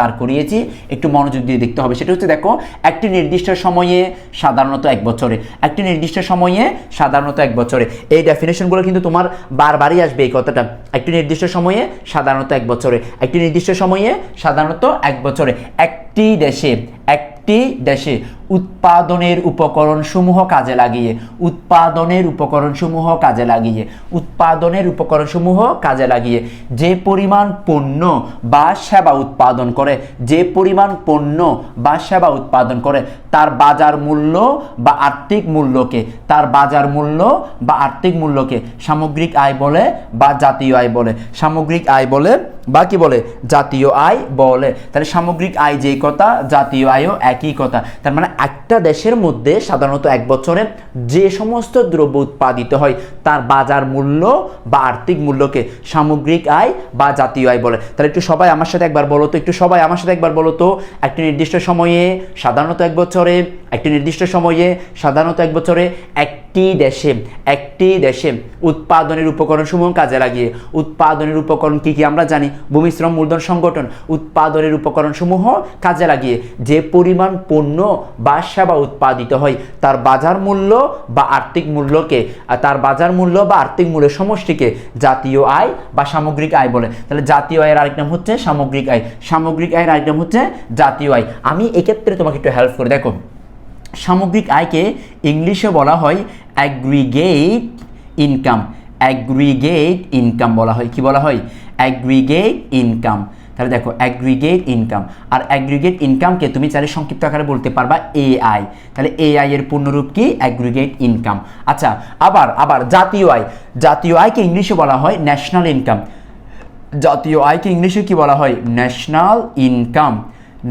দাঁড় করিয়েছি, একটু মনোযোগ দিয়ে দেখতে হবে। সেটা হচ্ছে দেখো, একটি নির্দিষ্ট সময়ে সাধারণত এক বছরে, একটি নির্দিষ্ট সময়ে সাধারণত এক বছরে। এই ডেফিনেশনগুলো কিন্তু তোমার বারবারই আসবে এই কথাটা। একটি নির্দিষ্ট সময়ে সাধারণত এক বছরে, একটি নির্দিষ্ট সময়ে সাধারণত এক বছরে। একটি দেশে একটি দেশে উৎপাদনের উপকরণসমূহ কাজে লাগিয়ে, উৎপাদনের উপকরণসমূহ কাজে লাগিয়ে, উৎপাদনের উপকরণসমূহ কাজে লাগিয়ে। যে পরিমাণ পণ্য বা সেবা উৎপাদন করে, যে পরিমাণ পণ্য বা সেবা উৎপাদন করে, তার বাজার মূল্য বা আর্থিক মূল্যকে, তার বাজার মূল্য বা আর্থিক মূল্যকে সামগ্রিক আয় বলে বা জাতীয় আয় বলে। সামগ্রিক আয় বলে বা কি বলে? জাতীয় আয় বলে। তাহলে সামগ্রিক আয় যেই কথা জাতীয় আয়ও একই কথা তার মানে একটা দেশের মধ্যে সাধারণত এক বছরে যে সমস্ত দ্রব্য উৎপাদিত হয়, তার বাজার মূল্য বা আর্থিক মূল্যকে সামগ্রিক আয় বা জাতীয় আয় বলে। তাহলে একটু সবাই আমার সাথে একবার বলো তো, একটু সবাই আমার সাথে একবার বলো তো, একটি নির্দিষ্ট সময়ে, সাধারণত এক বছরে, একটি নির্দিষ্ট সময়ে, সাধারণত এক বছরে একটি দেশে একটি দেশে উৎপাদনের উপকরণসমূহ কাজে লাগিয়ে, উৎপাদনের উপকরণ কি কি আমরা জানি? ভূমিশ্রম মূলধন সংগঠন। উৎপাদনের উপকরণসমূহ কাজে লাগিয়ে যে পরিমাণ পণ্য বা সেবা উৎপাদিত হয়, তার বাজার মূল্য বা আর্থিক মূল্যকে তার বাজার মূল্য বা আর্থিক মূল্যের সমষ্টিকে জাতীয় আয় বা সামগ্রিক আয় বলে। তাহলে জাতীয় আয়ের আরেক নাম হচ্ছে সামগ্রিক আয়। সামগ্রিক আয়ের আরেক নাম হচ্ছে জাতীয় আয়। আমি এক্ষেত্রে তোমাকে একটু হেল্প করে, দেখো, সামগ্রিক আয়কে ইংলিশে বলা হয় অ্যাগ্রিগেট ইনকাম অ্যাগ্রিগেট ইনকাম বলা হয়। কি বলা হয়? অ্যাগ্রিগেট ইনকাম তাহলে দেখো অ্যাগ্রিগেট ইনকাম আর অ্যাগ্রিগেট ইনকামকে তুমি চাইলে সংক্ষিপ্ত আকারে বলতে পারবা এআই তাহলে এআই এর পূর্ণরূপ কি? অ্যাগ্রিগেট ইনকাম আচ্ছা আবার আবার জাতীয় আয়। জাতীয় আয়কে ইংলিশে বলা হয় ন্যাশনাল ইনকাম জাতীয় আয়কে ইংলিশে কি বলা হয়? ন্যাশনাল ইনকাম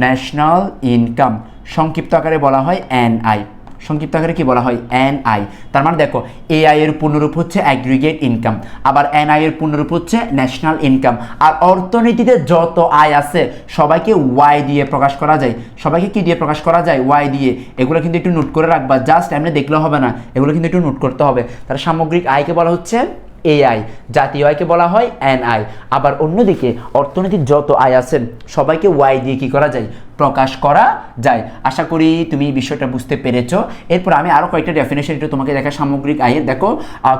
ন্যাশনাল ইনকাম সংক্ষিপ্ত আকারে বলা হয় এনআই সংক্ষিপ্ত আকারে কি বলা হয়? এন আই তার মানে দেখো এআই এর পূর্ণরূপ হচ্ছে অ্যাগ্রিগেট ইনকাম আবার এন আই এর পূর্ণরূপ হচ্ছে ন্যাশনাল ইনকাম আর অর্থনীতিতে যত আয় আছে, সবাইকে ওয়াই দিয়ে প্রকাশ করা যায়। সবাইকে কি দিয়ে প্রকাশ করা যায়? ওয়াই দিয়ে। এগুলো কিন্তু একটু নোট করে রাখবা। জাস্ট এমনি দেখলে হবে না। এগুলো কিন্তু একটু নোট করতে হবে। তার সামগ্রিক আয়কে বলা হচ্ছে এআই জাতীয় আয়কে বলা হয় এনআই আবার অন্যদিকে, অর্থনীতির যত আয় আছেন সবাইকে ওয়াই দিয়ে কি করা যায়? প্রকাশ করা যায়। আশা করি তুমি বিষয়টা বুঝতে পেরেছ। এরপর আমি আরও কয়েকটা ডেফিনেশন একটু তোমাকে দেখা সামগ্রিক আয়ের। দেখো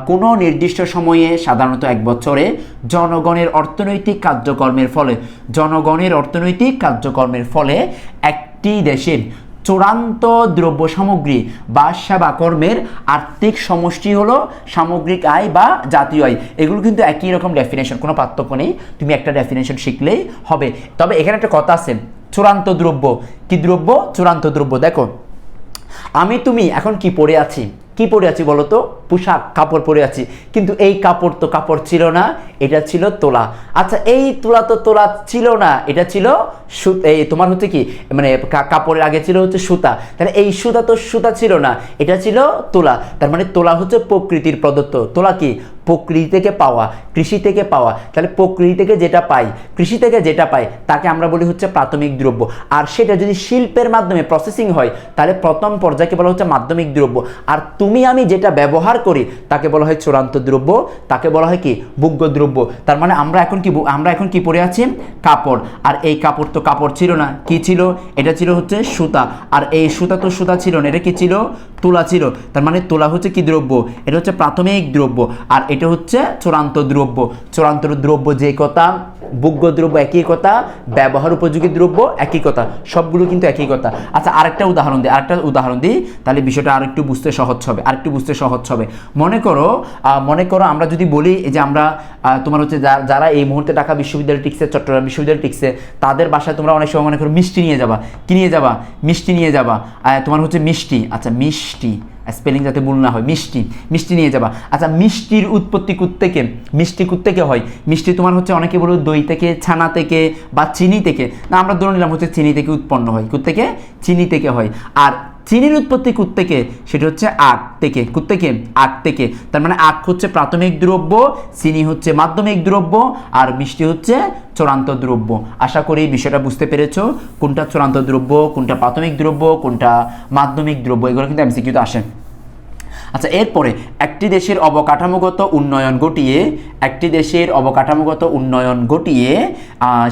কোনো নির্দিষ্ট সময়ে, সাধারণত এক বছরে, জনগণের অর্থনৈতিক কার্যকর্মের ফলে, জনগণের অর্থনৈতিক কার্যকর্মের ফলে একটি দেশের চূড়ান্ত দ্রব্য সামগ্রী বা সেবা কর্মের আর্থিক সমষ্টি হলো সামগ্রিক আয় বা জাতীয় আয়। এগুলো কিন্তু একই রকম ডেফিনেশন কোনো পার্থক্য নেই। তুমি একটা ডেফিনেশন শিখলেই হবে। তবে এখানে একটা কথা আছে, চূড়ান্ত দ্রব্য। কি দ্রব্য? চূড়ান্ত দ্রব্য। দেখো, আমি, তুমি এখন কি পড়ে আছি? কি পড়ে আছি বলো তো? পোশাক কাপড় পরে আছি। কিন্তু এই কাপড় তো কাপড় ছিল না, এটা ছিল তোলা। আচ্ছা এই তোলা তো তোলা ছিল না, এটা ছিল এই তোমার হচ্ছে কি মানে কাপড়ের আগে ছিল হচ্ছে সুতা। তাহলে এই সুতা তো সুতা ছিল না, এটা ছিল তোলা। তার মানে তোলা হচ্ছে প্রকৃতির প্রদত্ত। তোলা কি? প্রকৃতি থেকে পাওয়া, কৃষি থেকে পাওয়া। তাহলে প্রকৃতি থেকে যেটা পাই, কৃষি থেকে যেটা পাই, তাকে আমরা বলি হচ্ছে প্রাথমিক দ্রব্য। আর সেটা যদি শিল্পের মাধ্যমে প্রসেসিং হয়, তাহলে প্রথম পর্যায়কে বলা হচ্ছে মাধ্যমিক দ্রব্য। আর তুমি আমি যেটা ব্যবহার করি, তাকে বলা হয় চূড়ান্ত দ্রব্য, তাকে বলা হয় কি? ভোগ্য দ্রব্য। তার মানে আমরা এখন কি আমরা এখন কি পরে আছি? কাপড়। আর এই কাপড় তো কাপড় ছিল না, কি ছিল? এটা ছিল হচ্ছে সুতা। আর এই সুতা তো সুতা ছিল না, এটা কি ছিল? তুলা ছিল। তার মানে তুলা হচ্ছে কি দ্রব্য? এটা হচ্ছে প্রাথমিক দ্রব্য। আর এটা হচ্ছে চূড়ান্ত দ্রব্য। চূড়ান্ত দ্রব্য যে কথা ভোগ্য দ্রব্য একই কথা, ব্যবহার উপযোগী দ্রব্য একই কথা, সবগুলো কিন্তু একই কথা। আচ্ছা আরেকটা উদাহরণ দিই, আরেকটা উদাহরণ দিই, তাহলে বিষয়টা আরেকটু বুঝতে সহজ হবে, আরেকটু বুঝতে সহজ হবে। মনে করো মনে করো আমরা যদি বলি যে আমরা তোমার হচ্ছে যারা এই মুহূর্তে ঢাকা বিশ্ববিদ্যালয় টিকছে, চট্টগ্রাম বিশ্ববিদ্যালয় টিকছে, তাদের বাসায় তোমরা অনেক সময় মনে করো মিষ্টি নিয়ে যাবা। কি নিয়ে যাবা? মিষ্টি নিয়ে যাবা। তোমার হচ্ছে মিষ্টি। আচ্ছা মিষ্টি। স্পেলিং যাতে ভুল না হয়, মিষ্টি মিষ্টি নিয়ে যাবা। আচ্ছা মিষ্টির উৎপত্তি থেকে মিষ্টি থেকে হয়? মিষ্টি তোমার হচ্ছে অনেকে বলো দই থেকে, ছানা থেকে বা চিনি থেকে। না, আমরা ধরে নিলাম হচ্ছে চিনি থেকে উৎপন্ন হয়। থেকে চিনি থেকে হয়। আর চিনির উৎপত্তি থেকে, সেটা হচ্ছে আখ থেকে। থেকে? আখ থেকে। তার মানে আখ হচ্ছে প্রাথমিক দ্রব্য, চিনি হচ্ছে মাধ্যমিক দ্রব্য, আর মিষ্টি হচ্ছে চূড়ান্ত দ্রব্য। আশা করি বিষয়টা বুঝতে পেরেছ। কোনটা চূড়ান্ত দ্রব্য, কোনটা প্রাথমিক দ্রব্য, কোনটা মাধ্যমিক দ্রব্য, এগুলো কিন্তু এমসিকিউতে আসে। আচ্ছা এরপরে একটি দেশের অবকাঠামোগত উন্নয়ন ঘটিয়ে, একটি দেশের অবকাঠামোগত উন্নয়ন ঘটিয়ে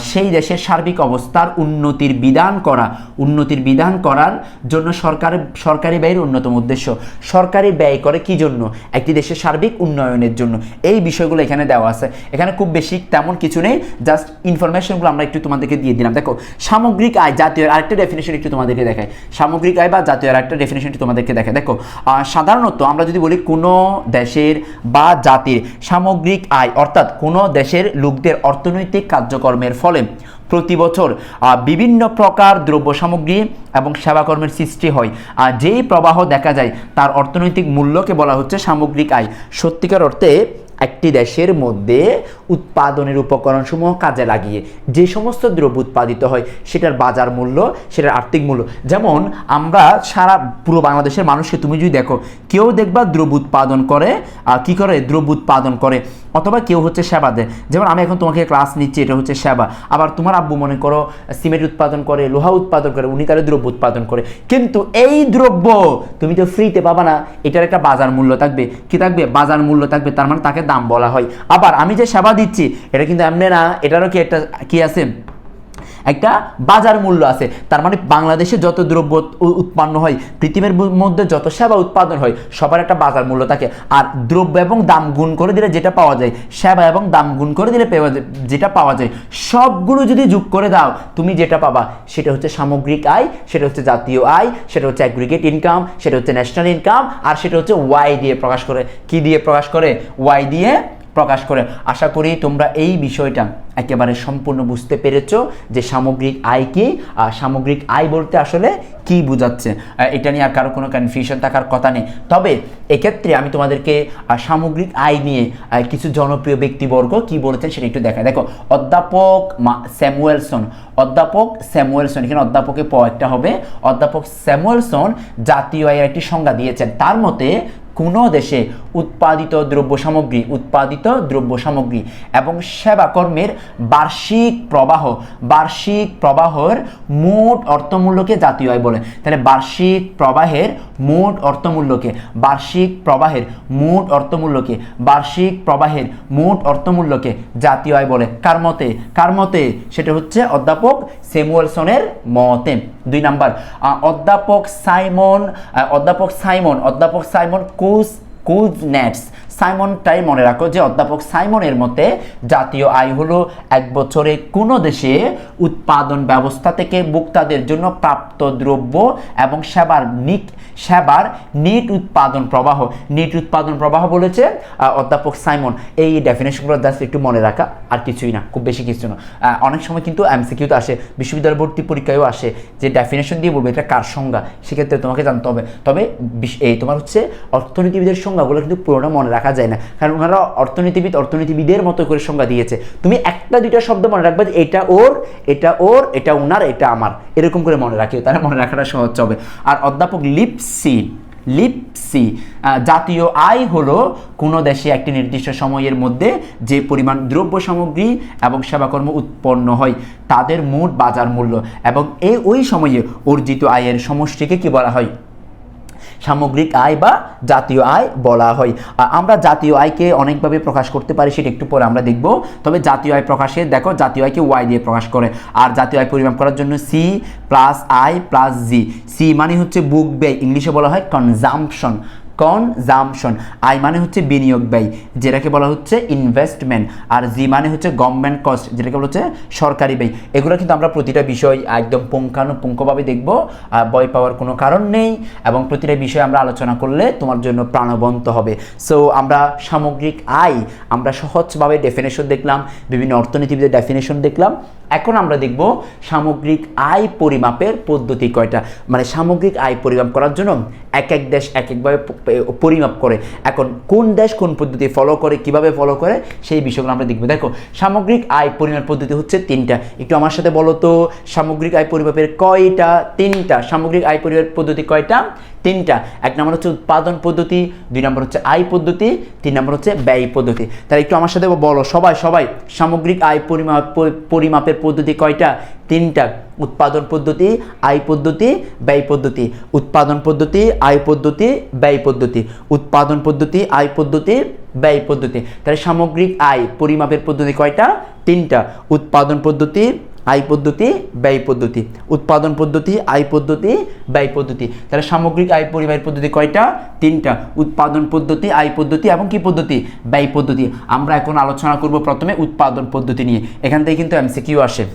সেই দেশের সার্বিক অবস্থার উন্নতির বিধান করা, উন্নতির বিধান করার জন্য সরকার, সরকারি ব্যয়ের অন্যতম উদ্দেশ্য। সরকারি ব্যয় করে কি জন্য? একটি দেশের সার্বিক উন্নয়নের জন্য। এই বিষয়গুলো এখানে দেওয়া আছে। এখানে খুব বেশি তেমন কিছু নেই, জাস্ট ইনফরমেশনগুলো আমরা একটু তোমাদেরকে দিয়ে দিলাম। দেখো, সামগ্রিক আয়, জাতীয় আরেকটা ডেফিনেশন একটু তোমাদেরকে দেখায় সামগ্রিক আয় বা জাতীয় আরেকটা ডেফিনেশন একটু তোমাদেরকে দেখায় দেখো সাধারণত আমরা যদি বলি কোনো দেশের বা জাতির সামগ্রিক আয়, অর্থাৎ কোনো দেশের লোকদের অর্থনৈতিক কার্যকর্মের ফলে প্রতি বছর বিভিন্ন প্রকার দ্রব্য সামগ্রী এবং সেবাকর্মের সৃষ্টি হয়। আর যেই প্রবাহ দেখা যায়, তার অর্থনৈতিক মূল্যকে বলা হচ্ছে সামগ্রিক আয়। সত্যিকার অর্থে একটি দেশের মধ্যে উৎপাদনের উপকরণসমূহ কাজে লাগিয়ে যে সমস্ত দ্রব্য উৎপাদিত হয়, সেটার বাজার মূল্য, সেটার আর্থিক মূল্য। যেমন আমরা সারা পুরো বাংলাদেশের মানুষকে তুমি যদি দেখো, কেউ দেখবা দ্রব্য উৎপাদন করে কি করে? দ্রব্য উৎপাদন করে। অথবা কেউ হচ্ছে সেবা দেয়। যেমন আমি এখন তোমাকে ক্লাস নিচ্ছি, এটা হচ্ছে সেবা। আবার তোমার আব্বু মনে করো, সিমেন্ট উৎপাদন করে, লোহা উৎপাদন করে, উনি তাহলে দ্রব্য উৎপাদন করে। কিন্তু এই দ্রব্য তুমি তো ফ্রিতে পাবা না, এটার একটা বাজার মূল্য থাকবে। কি থাকবে? বাজার মূল্য থাকবে, তার মানে তাকে দাম বলা হয়। আবার আমি যে সেবা দিচ্ছি, এটা কিন্তু এমনি না, এটারও কি একটা, কি আছে? একটা বাজার মূল্য আছে। তার মানে বাংলাদেশে যত দ্রব্য উৎপন্ন হয়, পৃথিবীর মধ্যে যত সেবা উৎপাদন হয়, সবার একটা বাজার মূল্য থাকে। আর দ্রব্য এবং দাম গুণ করে দিলে যেটা পাওয়া যায়, সেবা এবং দাম গুণ করে দিলে যেটা পাওয়া যায়, সবগুলো যদি যোগ করে দাও, তুমি যেটা পাবা, সেটা হচ্ছে সামগ্রিক আয়, সেটা হচ্ছে জাতীয় আয়, সেটা হচ্ছে অ্যাগ্রিগেট ইনকাম সেটা হচ্ছে ন্যাশনাল ইনকাম আর সেটা হচ্ছে ওয়াই দিয়ে প্রকাশ করে। কি দিয়ে প্রকাশ করে? ওয়াই দিয়ে প্রকাশ করে। আশা করি তোমরা এই বিষয়টা একেবারে সম্পূর্ণ বুঝতে পেরেছ যে সামগ্রিক আয় কি, আর সামগ্রিক আয় বলতে আসলে কি বোঝাচ্ছে। এটা নিয়ে আর কারও কোনো কনফিউশন থাকার কথা নেই। তবে এক্ষেত্রে আমি তোমাদেরকে সামগ্রিক আয় নিয়ে কিছু জনপ্রিয় ব্যক্তিবর্গ কি বলেছেন সেটা একটু দেখা দেখো, অধ্যাপক স্যামুয়েলসন অধ্যাপক স্যামুয়েলসন, এখানে অধ্যাপকে প একটা হবে। অধ্যাপক স্যামুয়েলসন জাতীয় আয়ের একটি সংজ্ঞা দিয়েছেন। তার মতে কোনো দেশে উৎপাদিত দ্রব্য সামগ্রী উৎপাদিত দ্রব্য সামগ্রী এবং সেবা কর্মের বার্ষিক প্রবাহ, বার্ষিক প্রবাহের মোট অর্থমূল্যকে জাতীয় আয় বলে। তাহলে বার্ষিক প্রবাহের মোট অর্থমূল্যকে, বার্ষিক প্রবাহের মোট অর্থমূল্যকে, বার্ষিক প্রবাহের মোট অর্থমূল্যকে জাতীয় আয় বলে। কার মতে? কার মতে? সেটা হচ্ছে অধ্যাপক সেমুয়েলসনের মতে। দুই নাম্বার অধ্যাপক সাইমন অধ্যাপক সাইমন অধ্যাপক সাইমন কুজ কুজ নেটস সাইমনটাই মনে রাখো যে অধ্যাপক সাইমনের মতে জাতীয় আয় হলো এক বছরে কোনো দেশে উৎপাদন ব্যবস্থা থেকে ভোক্তাদের জন্য প্রাপ্ত দ্রব্য এবং সেবার নিট সেবার নিট উৎপাদন প্রবাহ। নিট উৎপাদন প্রবাহ বলেছে অধ্যাপক সাইমন। এই ডেফিনেশনগুলো জাস্ট একটু মনে রাখা, আর কিছুই না, খুব বেশি কিছু না। অনেক সময় কিন্তু এমসিকিউতে আসে, বিশ্ববিদ্যালয় ভর্তি পরীক্ষায়ও আসে, যে ডেফিনেশন দিয়ে বলবে এটা কার সংজ্ঞা, সেক্ষেত্রে তোমাকে জানতে হবে। তবে এই তোমার হচ্ছে অর্থনীতিবিদের সংজ্ঞাগুলো কিন্তু পুরোটা মনে রাখা যায় না। কারণ ওনারা অর্থনীতিবিদ, অর্থনীতিবিদের মতো করে সংজ্ঞা দিয়েছে। তুমি একটা, দুইটা শব্দ মনে রাখবে যে এটা ওর এটা ওর, এটা ওনার এটা আমার। এরকম করে মনে রাখিও, তাহলে মনে রাখাটা সহজ হবে। আর অধ্যাপক লিপসি লিপসি জাতীয় আয় হলো কোনো দেশে একটি নির্দিষ্ট সময়ের মধ্যে যে পরিমাণ দ্রব্য সামগ্রী এবং সেবাকর্ম উৎপন্ন হয়, তাদের মোট বাজার মূল্য। এবং এই ওই সময়ে অর্জিত আয়ের সমষ্টিকে কি বলা হয়? সামগ্রিক আয় বা জাতীয় আয় বলা হয়। আমরা জাতীয় আয়কে অনেকভাবে প্রকাশ করতে পারি, সেটা একটু পরে আমরা দেখব। তবে জাতীয় আয় প্রকাশে, দেখো, জাতীয় আয়কে ওয়াই দিয়ে প্রকাশ করে। আর জাতীয় আয় পরিমাপ করার জন্য C plus I plus G C মানে হচ্ছে বুক ব্যয়, ইংলিশে বলা হয় কনজাম্পশন কনজামশন আই মানে হচ্ছে বিনিয়োগ ব্যয়, যেটাকে বলা হচ্ছে ইনভেস্টমেন্ট আর জি মানে হচ্ছে গভর্নমেন্ট কস্ট যেটাকে বলা হচ্ছে সরকারি ব্যয়। এগুলো কিন্তু আমরা প্রতিটা বিষয় একদম পুঙ্খানুপুঙ্খভাবে দেখব ভয় পাওয়ার কোনো কারণ নেই, এবং প্রতিটা বিষয় আমরা আলোচনা করলে তোমার জন্য প্রাণবন্ত হবে। সো আমরা সামগ্রিক আয়, আমরা সহজভাবে ডেফিনেশন দেখলাম, বিভিন্ন অর্থনীতিবিদের ডেফিনেশন দেখলাম। এখন আমরা দেখব সামগ্রিক আয় পরিমাপের পদ্ধতি কয়টা। মানে সামগ্রিক আয় পরিমাপ করার জন্য এক এক দেশ এক একভাবে পরিমাপ করে। এখন কোন দেশ কোন পদ্ধতি ফলো করে, কীভাবে ফলো করে, সেই বিষয়গুলো আমরা দেখব। দেখো, সামগ্রিক আয় পরিমাপ পদ্ধতি হচ্ছে তিনটা। একটু আমার সাথে বলো তো, সামগ্রিক আয় পরিমাপের কয়টা, তিনটা? সামগ্রিক আয় পরিমাপ পদ্ধতি কয়টা? তিনটা। এক নম্বর হচ্ছে উৎপাদন পদ্ধতি, দুই নম্বর হচ্ছে আয় পদ্ধতি, তিন নম্বর হচ্ছে ব্যয় পদ্ধতি। তাহলে একটু আমার সাথে বলো, সবাই সবাই, সামগ্রিক আয় পরিমাপ পরিমাপের পদ্ধতি কয়টা? তিনটা। উৎপাদন পদ্ধতি, আয় পদ্ধতি, ব্যয় পদ্ধতি। উৎপাদন পদ্ধতি, আয় পদ্ধতি, ব্যয় পদ্ধতি। উৎপাদন পদ্ধতি, আয় পদ্ধতি, ব্যয় পদ্ধতি। তাহলে সামগ্রিক আয় পরিমাপের পদ্ধতি কয়টা? তিনটা। উৎপাদন পদ্ধতি আয় পদ্ধতি, ব্যয় পদ্ধতি। উৎপাদন পদ্ধতি আয় পদ্ধতি, ব্যয় পদ্ধতি। তাহলে সামগ্রিক আয় পরিবাহের পদ্ধতি কয়টা? তিনটা। উৎপাদন পদ্ধতি, আয় পদ্ধতি এবং কি পদ্ধতি? ব্যয় পদ্ধতি। আমরা এখন আলোচনা করব প্রথমে উৎপাদন পদ্ধতি নিয়ে। এখান থেকে কিন্তু এমসিকিউ আসে।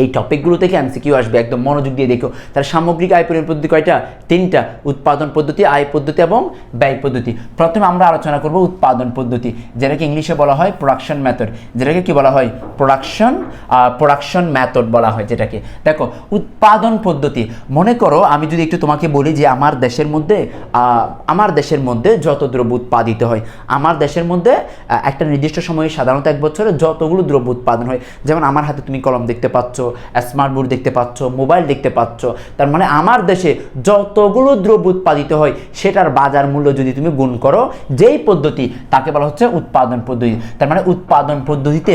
এই টপিকগুলো থেকে এমসিকিউ আসবে, একদম মনোযোগ দিয়ে দেখো। তার সামগ্রিক আয় পরিমাণ পদ্ধতি কয়টা? তিনটা, উৎপাদন পদ্ধতি, আয় পদ্ধতি এবং ব্যয় পদ্ধতি। প্রথমে আমরা আলোচনা করব উৎপাদন পদ্ধতি, যেটাকে ইংলিশে বলা হয় প্রোডাকশন মেথড যেটাকে কি বলা হয়? প্রোডাকশন প্রোডাকশন মেথড বলা হয় যেটাকে। দেখো, উৎপাদন পদ্ধতি। মনে করো, আমি যদি একটু তোমাকে বলি যে আমার দেশের মধ্যে আমার দেশের মধ্যে যত দ্রব্য উৎপাদিত হয়, আমার দেশের মধ্যে একটা নির্দিষ্ট সময়ে সাধারণত এক বছরে যতগুলো দ্রব্য উৎপাদন হয়, যেমন আমার হাতে তুমি কলম দেখতে পাচ্ছ স্মার্ট বোর্ড দেখতে পাচ্ছ মোবাইল দেখতে পাচ্ছ, তার মানে আমার দেশে যতগুলো দ্রব্য উৎপাদিত হয়, সেটার বাজার মূল্য যদি তুমি গুণ করো, যেই পদ্ধতি, তাকে বলা হচ্ছে উৎপাদন পদ্ধতি। তার মানে উৎপাদন পদ্ধতিতে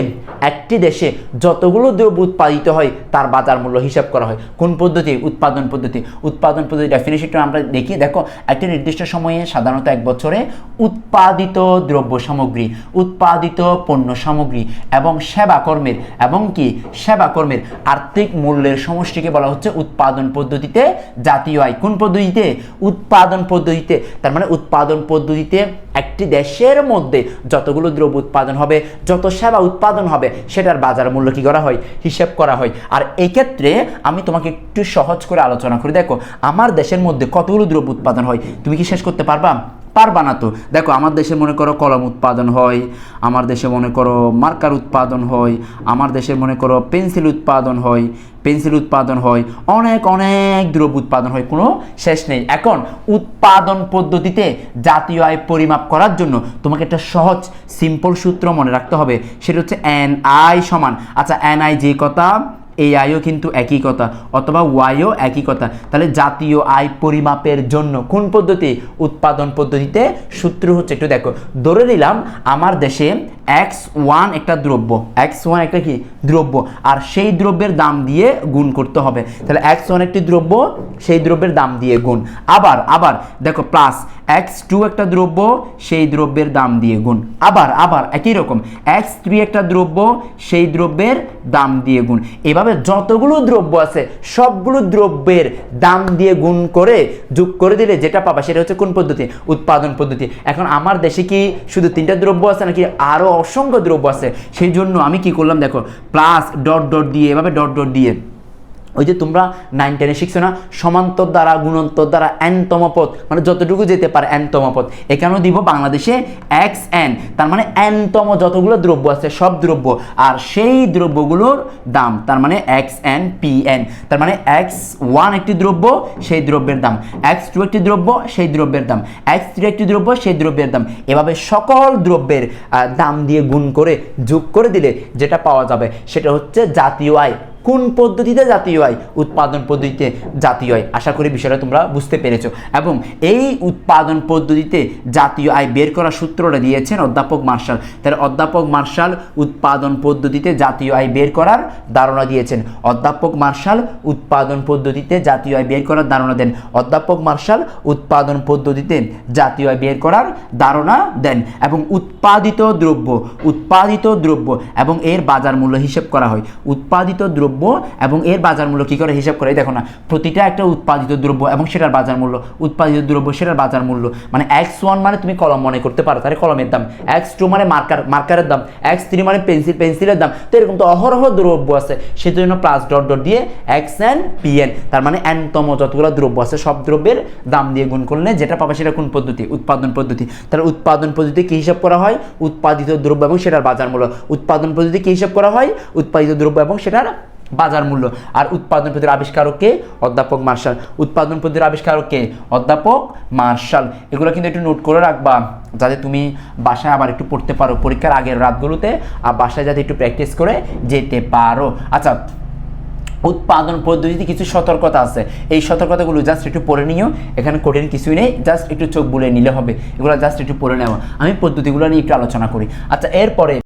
একটি দেশে যতগুলো দ্রব্য উৎপাদিত হয়, তার বাজার মূল্য হিসাব করা হয়। কোন পদ্ধতি? উৎপাদন পদ্ধতি। উৎপাদন পদ্ধতি ডেফিনেশনটা আমরা দেখি, দেখো, একটি নির্দিষ্ট সময়ে, সাধারণত এক বছরে, উৎপাদিত দ্রব্য সামগ্রী, উৎপাদিত পণ্য সামগ্রী এবং সেবা কর্মের, এবং কি? সেবা কর্মের। আর্থিক মূল্যের সমষ্টিকে বলা হচ্ছে উৎপাদন পদ্ধতিতে, জাতীয় আয় কোন পদ্ধতিতে। উৎপাদন পদ্ধতিতে, তার মানে উৎপাদন পদ্ধতিতে একটি দেশের মধ্যে যতগুলো দ্রব্য উৎপাদন হবে, যত সেবা উৎপাদন হবে, সেটার বাজার মূল্য কি করা হয়? হিসেব করা হয়। আর এই ক্ষেত্রে আমি তোমাকে একটু সহজ করে আলোচনা করি। দেখো, আমার দেশের মধ্যে কতগুলো দ্রব্য উৎপাদন হয়? তুমি কি শেষ করতে পারবা? পারবা না তো। দেখো, আমার দেশে মনে করো কলম উৎপাদন হয়, আমার দেশে মনে করো মার্কার উৎপাদন হয়, আমার দেশে মনে করো পেন্সিল উৎপাদন হয়, পেন্সিল উৎপাদন হয়, অনেক অনেক দ্রব্য উৎপাদন হয়, কোনো শেষ নেই। এখন, উৎপাদন পদ্ধতিতে জাতীয় আয় পরিমাপ করার জন্য তোমাকে একটা সহজ সিম্পল সূত্র মনে রাখতে হবে। সেটা হচ্ছে এন আই সমান। আচ্ছা এন আই যে কথা এই আয়ও কিন্তু একই কথা, অথবা ওয়াইও একই কথা। তাহলে জাতীয় আয় পরিমাপের জন্য কোন পদ্ধতি? উৎপাদন পদ্ধতিতে সূত্র হচ্ছে, একটু দেখো। ধরে নিলাম, আমার দেশে এক্স ওয়ান একটা দ্রব্য এক্স ওয়ান একটা কি? দ্রব্য। আর সেই দ্রব্যের দাম দিয়ে গুণ করতে হবে। তাহলে এক্স ওয়ান একটি দ্রব্য, সেই দ্রব্যের দাম দিয়ে গুণ। আবার আবার, দেখো প্লাস এক্স টু একটা দ্রব্য, সেই দ্রব্যের দাম দিয়ে গুণ। আবার আবার, একই রকম এক্স থ্রি একটা দ্রব্য, সেই দ্রব্যের দাম দিয়ে গুণ। এভাবে যতগুলো দ্রব্য আছে, সবগুলো দ্রব্যের দাম দিয়ে গুণ করে, যোগ করে দিলে যেটা পাবা সেটা হচ্ছে কোন পদ্ধতি? উৎপাদন পদ্ধতি। এখন আমার দেশে কি শুধু তিনটা দ্রব্য আছে নাকি আরও অসংখ্য দ্রব্য আছে। সেই জন্য আমি কি করলাম দেখো প্লাস ডট ডট দিয়ে, এভাবে ডট ডট দিয়ে ওই যে তোমরা নাইন টেনে শিখছো না? সমান্তর দ্বারা, গুণন্তর দ্বারা এনতম পদ। মানে যতটুকু যেতে পারে এনতম পদ। এখানেও দিব বাংলাদেশে এক্স এন তার মানে এনতম যতগুলো দ্রব্য আছে, সব দ্রব্য। আর সেই দ্রব্যগুলোর দাম, তার মানে এক্স এন পি এন তার মানে এক্স ওয়ান একটি দ্রব্য, সেই দ্রব্যের দাম। এক্স টু একটি দ্রব্য, সেই দ্রব্যের দাম। এক্স থ্রি একটি দ্রব্য, সেই দ্রব্যের দাম। এভাবে সকল দ্রব্যের দাম দিয়ে গুণ করে, যোগ করে দিলে যেটা পাওয়া যাবে, সেটা হচ্ছে জাতীয় আয়। কোন পদ্ধতিতে জাতীয় আয়, উৎপাদন পদ্ধতিতে জাতীয় আয়? আশা করি বিষয়টা তোমরা বুঝতে পেরেছ। এবং এই উৎপাদন পদ্ধতিতে জাতীয় আয় বের করার সূত্রটা দিয়েছেন অধ্যাপক মার্শাল। তাহলে অধ্যাপক মার্শাল উৎপাদন পদ্ধতিতে জাতীয় আয় বের করার ধারণা দিয়েছেন। অধ্যাপক মার্শাল উৎপাদন পদ্ধতিতে জাতীয় আয় বের করার ধারণা দেন। অধ্যাপক মার্শাল উৎপাদন পদ্ধতিতে জাতীয় আয় বের করার ধারণা দেন। এবং উৎপাদিত দ্রব্য উৎপাদিত দ্রব্য এবং এর বাজার মূল্য হিসেব করা হয়। উৎপাদিত দ্রব্য এবং এর বাজার মূল্য কী করে হিসাব করে? দেখো না, প্রতিটা একটা উৎপাদিত দ্রব্য এবং সেটার বাজার মূল্য, উৎপাদিত দ্রব্য, সেটার বাজার মূল্য। মানে এক্স ওয়ান মানে তুমি কলম মনে করতে পারো, তাহলে কলমের দাম। এক্স টু মানে মার্কার মার্কারের দাম। এক্স থ্রি মানে পেন্সিল পেন্সিলের দাম। তো এরকম তো অহরহ দ্রব্য আছে। সেজন্য প্লাস ডট ডট দিয়ে এক্স এন পি এন তার মানে এনতম যতগুলো দ্রব্য আছে, সব দ্রব্যের দাম দিয়ে গুণ করলে যেটা পাবে সেটা কোন পদ্ধতি? উৎপাদন পদ্ধতি। তাহলে উৎপাদন পদ্ধতি কী হিসাব করা হয়? উৎপাদিত দ্রব্য এবং সেটার বাজার মূল্য। উৎপাদন পদ্ধতি কী হিসাব করা হয়? উৎপাদিত দ্রব্য এবং সেটার বাজার মূল্য। আর উৎপাদন পদ্ধতির আবিষ্কারক কে? অধ্যাপক মার্শাল। উৎপাদন পদ্ধতির আবিষ্কারক কে? অধ্যাপক মার্শাল। এগুলো কিন্তু একটু নোট করে রাখবা, যাতে তুমি বাসায় আবার একটু পড়তে পারো। পরীক্ষার আগের রাতগুলোতে আর বাসায় যাতে একটু প্র্যাকটিস করে যেতে পারো। আচ্ছা উৎপাদন পদ্ধতিতে কিছু সতর্কতা আছে। এই সতর্কতাগুলো জাস্ট একটু পড়ে নিও। এখানে কঠিন কিছুই নেই। জাস্ট একটু চোখ বুলে নিলে হবে। এগুলো জাস্ট একটু পড়ে নেওয়া। আমি পদ্ধতিগুলো নিয়ে একটু আলোচনা করি। আচ্ছা এরপরে